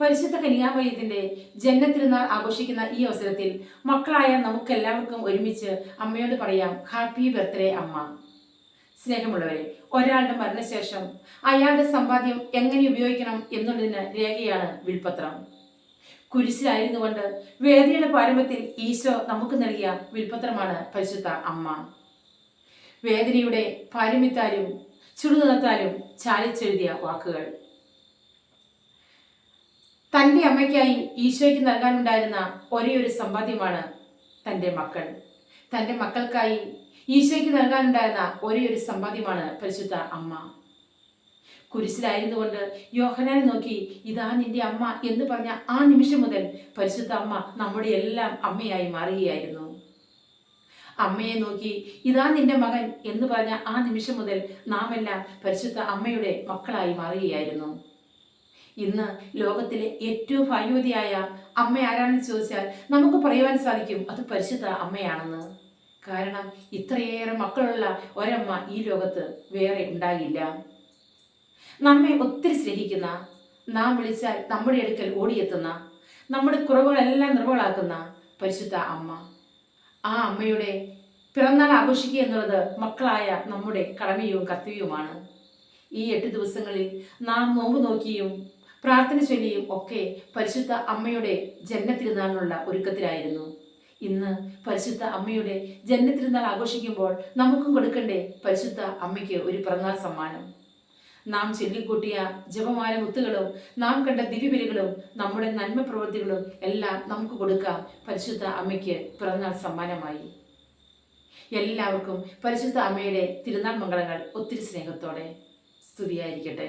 പരിശുദ്ധ കനികാമയത്തിന്റെ ജന്മത്തിരുന്നാൾ ആഘോഷിക്കുന്ന ഈ അവസരത്തിൽ മക്കളായ നമുക്കെല്ലാവർക്കും ഒരുമിച്ച് അമ്മയോട് പറയാം ഹാപ്പി ബർത്ത്ഡേ അമ്മ. സ്നേഹമുള്ളവരെ ഒരാളുടെ മരണശേഷം അയാളുടെ സമ്പാദ്യം എങ്ങനെ ഉപയോഗിക്കണം എന്നുള്ളതിന് രേഖയാണ് വിൽപത്രം. കുരിശിലായിരുന്നുകൊണ്ട് വേദനയുടെ പാരമ്പര്യത്തിൽ ഈശോ നമുക്ക് നൽകിയ വിൽപത്രമാണ് പരിശുദ്ധ അമ്മ. വേദനയുടെ പാരമ്യത്താലും ചുടുനിറത്താലും ചാലിച്ചെഴുതിയ വാക്കുകൾ. തന്റെ അമ്മയ്ക്കായി ഈശോയ്ക്ക് നൽകാനുണ്ടായിരുന്ന ഒരേ ഒരു സമ്പാദ്യമാണ് തന്റെ മക്കൾ. തന്റെ മക്കൾക്കായി ഈശോയ്ക്ക് നൽകാനുണ്ടായിരുന്ന ഒരേ ഒരു സമ്പാദ്യമാണ് പരിശുദ്ധ അമ്മ. കുരിശിലായിരുന്നുകൊണ്ട് യോഹനാനെ നോക്കി ഇതാ നിന്റെ അമ്മ എന്ന് പറഞ്ഞ ആ നിമിഷം മുതൽ പരിശുദ്ധ അമ്മ നമ്മുടെ എല്ലാം അമ്മയായി മാറുകയായിരുന്നു. അമ്മയെ നോക്കി ഇതാ നിന്റെ മകൻ എന്ന് പറഞ്ഞ ആ നിമിഷം മുതൽ നാമെല്ലാം പരിശുദ്ധ അമ്മയുടെ മക്കളായി മാറുകയായിരുന്നു. ഇന്ന് ലോകത്തിലെ ഏറ്റവും ഭാഗ്യവതിയായ അമ്മ ആരാണെന്ന് ചോദിച്ചാൽ നമുക്ക് പറയുവാൻ സാധിക്കും അത് പരിശുദ്ധ അമ്മയാണെന്ന്. കാരണം ഇത്രയേറെ മക്കളുള്ള ഒരമ്മ ഈ ലോകത്ത് വേറെ ഉണ്ടാകില്ല. നമ്മെ ഒത്തിരി സ്നേഹിക്കുന്ന നാം വിളിച്ചാൽ നമ്മുടെ അടുക്കൽ ഓടിയെത്തുന്ന നമ്മുടെ കുറവുകളെല്ലാം നിർവകളാക്കുന്ന പരിശുദ്ധ അമ്മ. ആ അമ്മയുടെ പിറന്നാൾ ആഘോഷിക്കുക എന്നുള്ളത് മക്കളായ നമ്മുടെ കടമയും കർത്തവ്യവുമാണ്. ഈ എട്ട് ദിവസങ്ങളിൽ നാം നോമ്പ് നോക്കിയും പ്രാർത്ഥന ചൊല്ലിയും ഒക്കെ പരിശുദ്ധ അമ്മയുടെ ജന്മത്തിരുന്നാളിനുള്ള ഒരുക്കത്തിലായിരുന്നു. ഇന്ന് പരിശുദ്ധ അമ്മയുടെ ജന്മത്തിരുന്നാൾ ആഘോഷിക്കുമ്പോൾ നമുക്കും കൊടുക്കണ്ടേ പരിശുദ്ധ അമ്മയ്ക്ക് ഒരു പിറന്നാൾ സമ്മാനം. നാം ചൊല്ലിക്കൂട്ടിയ ജപമാല മുത്തുകളും നാം കണ്ട ദിവ്യബലികളും നമ്മുടെ നന്മ പ്രവൃത്തികളും എല്ലാം നമുക്ക് കൊടുക്കാം പരിശുദ്ധ അമ്മയ്ക്ക് പിറന്നാൾ സമ്മാനമായി. എല്ലാവർക്കും പരിശുദ്ധ അമ്മയുടെ തിരുനാൾ മംഗളങ്ങൾ ഒത്തിരി സ്നേഹത്തോടെ സ്തുതിയായിരിക്കട്ടെ.